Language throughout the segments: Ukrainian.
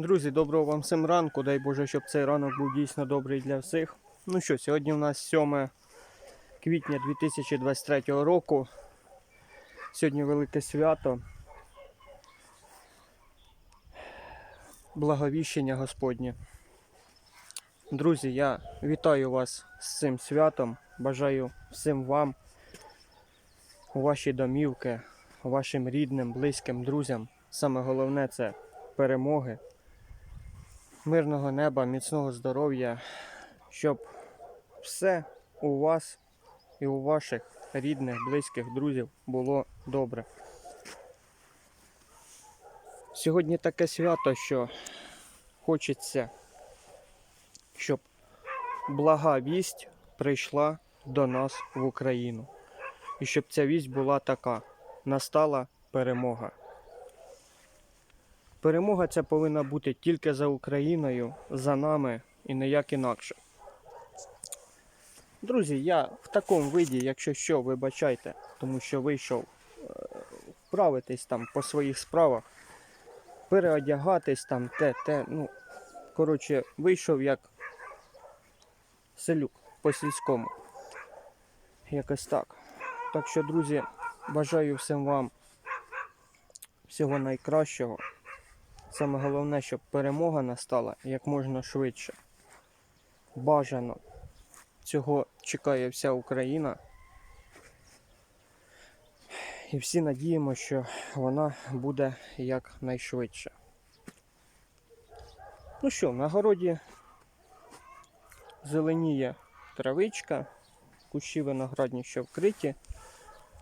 Друзі, доброго вам всім ранку. Дай Боже, щоб цей ранок був дійсно добрий для всіх. Ну що, сьогодні у нас 7 квітня 2023 року. Сьогодні велике свято. Благовіщення Господнє. Друзі, я вітаю вас з цим святом. Бажаю всім вам, у ваші домівки, вашим рідним, близьким, друзям. Саме головне це перемоги, мирного неба, міцного здоров'я, щоб все у вас і у ваших рідних, близьких, друзів було добре. Сьогодні таке свято, що хочеться, щоб блага вість прийшла до нас в Україну. І щоб ця вість була така: настала перемога. Перемога ця повинна бути тільки за Україною, за нами і ніяк інакше. Друзі, я в такому виді, якщо що, вибачайте, тому що вийшов е, вправитись там по своїх справах, переодягатись там, те, те. Ну, коротше, вийшов як селюк по сільському. Якось так. Так що, друзі, бажаю всім вам всього найкращого. Саме головне, щоб перемога настала як можна швидше. Бажано. Цього чекає вся Україна. І всі надіємо, що вона буде якнайшвидше. Ну що, на городі зеленіє травичка, кущі виноградні ще вкриті,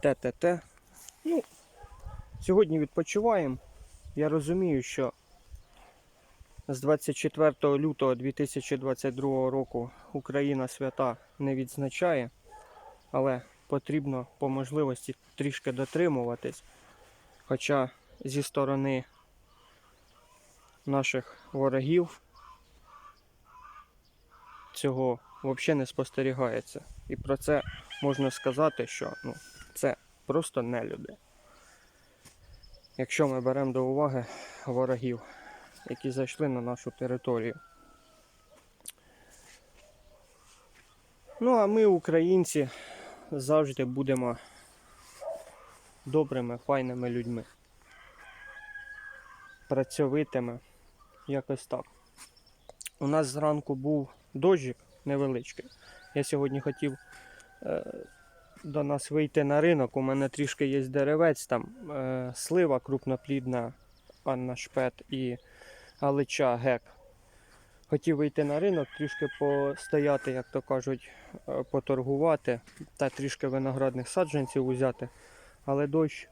те-те-те. Ну, сьогодні відпочиваємо. Я розумію, що з 24 лютого 2022 року Україна свята не відзначає, але потрібно по можливості трішки дотримуватись. Хоча зі сторони наших ворогів цього взагалі не спостерігається. І про це можна сказати, що ну, це просто не люди. Якщо ми беремо до уваги ворогів, які зайшли на нашу територію. Ну, а ми, українці, завжди будемо добрими, файними людьми. Працьовитими. Якось так. У нас зранку був дощик невеличкий. Я сьогодні хотів е, до нас вийти на ринок. У мене трішки є деревець, там е, слива крупноплідна, Анна Шпет і Галича гек. Хотів вийти на ринок, трішки постояти, як то кажуть, е, поторгувати та трішки виноградних саджанців узяти. Але дощ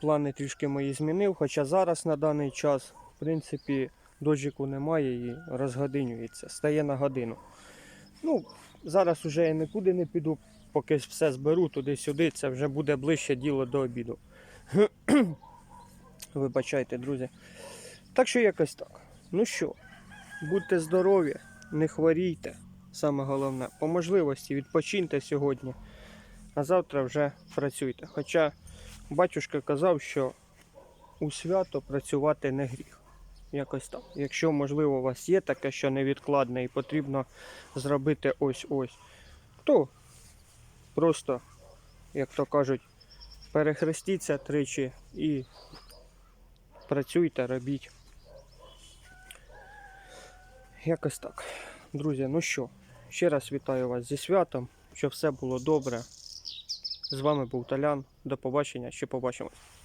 плани трішки мої змінив, хоча зараз на даний час, в принципі, дощику немає і розгодинюється, стає на годину. Ну, зараз уже я нікуди не піду, поки все зберу туди-сюди, це вже буде ближче діло до обіду. Вибачайте, друзі. Так що якось так. Ну що, будьте здорові, не хворійте. Саме головне, по можливості відпочиньте сьогодні, а завтра вже працюйте. Хоча батюшка казав, що у свято працювати не гріх. Якось так. Якщо, можливо, у вас є таке, що невідкладне і потрібно зробити ось-ось, то просто, як то кажуть, перехрестіться тричі і працюйте, робіть. Якось так. Друзі, ну що, ще раз вітаю вас зі святом, щоб все було добре. З вами був Талян. До побачення, ще побачимось.